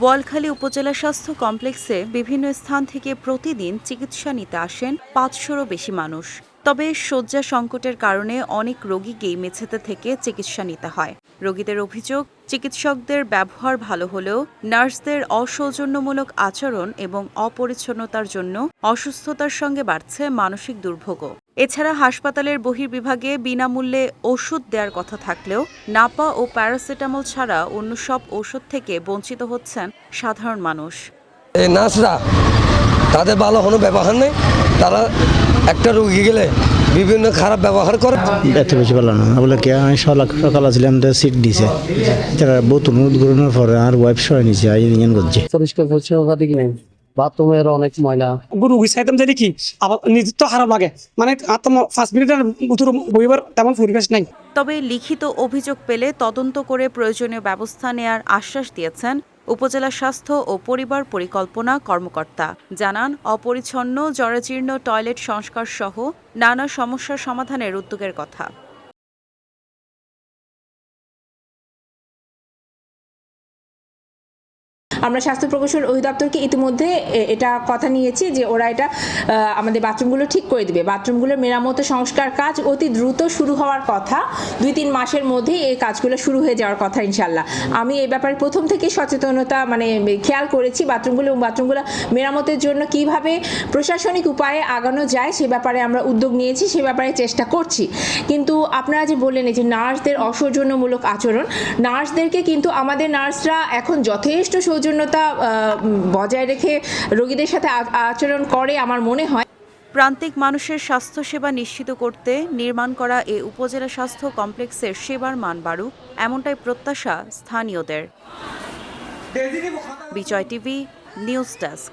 বোয়ালখালী উপজেলা স্বাস্থ্য কমপ্লেক্সে বিভিন্ন স্থান থেকে প্রতিদিন চিকিৎসা নিতে আসেন পাঁচশোরও বেশি মানুষ। তবে শয্যা সংকটের কারণে অনেক রোগীকেই মেঝেতে থেকে চিকিৎসা নিতে হয়। রোগীদের অভিযোগ, চিকিৎসকদের ব্যবহার ভালো হলেও নার্সদের অসৌজন্যমূলক আচরণ এবং অপরিচ্ছন্নতার জন্য অসুস্থতার সঙ্গে বাড়ছে মানসিক দুর্ভোগও। এছাড়া হাসপাতালের বহির্বিভাগে বিনামূল্যে ওষুধ দেওয়ার কথা থাকলেও নাপা ও প্যারাসিটামল ছাড়া অন্য সব ওষুধ থেকে বঞ্চিত হচ্ছেন সাধারণ মানুষ। এই নার্সরা তাদের ভালো কোনো ব্যবহার নেই। তারা একটা রুগী গেলে বিভিন্ন খারাপ ব্যবহার করে। এত বেশি ভালো না। বলে কি আমি সকাল সকাল আসলাম তো সিট দিছে। তারা বহুত অনুরোধ পরে আর ওয়াইফ সহ নিছে আই ইঞ্জিন করছে নেই। বাথরুমের অনেক ময়লা। গরু চাইতাম যে কি আবার নিজের তো খারাপ লাগে। মানে তো পাঁচ মিনিটের ভিতরে বইবার তেমন পরিবেশ নাই। তবে লিখিত অভিযোগ পেলে তদন্ত করে প্রয়োজনীয় ব্যবস্থা নেয়ার আশ্বাস দিয়েছেন উপজেলা স্বাস্থ্য ও পরিবার পরিকল্পনা কর্মকর্তা। জানান অপরিচ্ছন্ন জরাজীর্ণ টয়লেট সংস্কার সহ নানা সমস্যার সমাধানের উদ্যোগের কথা। আমরা স্বাস্থ্য প্রকৌশল অধিদপ্তরকে ইতিমধ্যে এটা কথা নিয়েছি যে ওরা এটা আমাদের বাথরুমগুলো ঠিক করে দিবে। বাথরুমগুলোর মেরামত সংস্কার কাজ অতি দ্রুত শুরু হওয়ার কথা। দুই তিন মাসের মধ্যেই এই কাজগুলো শুরু হয়ে যাওয়ার কথা ইনশাল্লাহ আমি এই ব্যাপারে প্রথম থেকে সচেতনতা মানে খেয়াল করেছি বাথরুমগুলো এবং বাথরুমগুলো মেরামতের জন্য কীভাবে প্রশাসনিক উপায়ে আগানো যায় সে ব্যাপারে আমরা উদ্যোগ নিয়েছি, সে ব্যাপারে চেষ্টা করছি। কিন্তু আপনারা যে বললেন যে নার্সদের অসৌজন্যমূলক আচরণ, নার্সদেরকে কিন্তু আমাদের নার্সরা এখন যথেষ্ট সৌজন্যতা বজায় রেখে রোগীদের সাথে আচরণ করে আমার মনে হয়। প্রান্তিক মানুষের স্বাস্থ্যসেবা নিশ্চিত করতে নির্মাণ করা এ উপজেলা স্বাস্থ্য কমপ্লেক্সের সেবার মান বাড়ুক এমনটাই প্রত্যাশা স্থানীয়দের। Vijay TV news desk.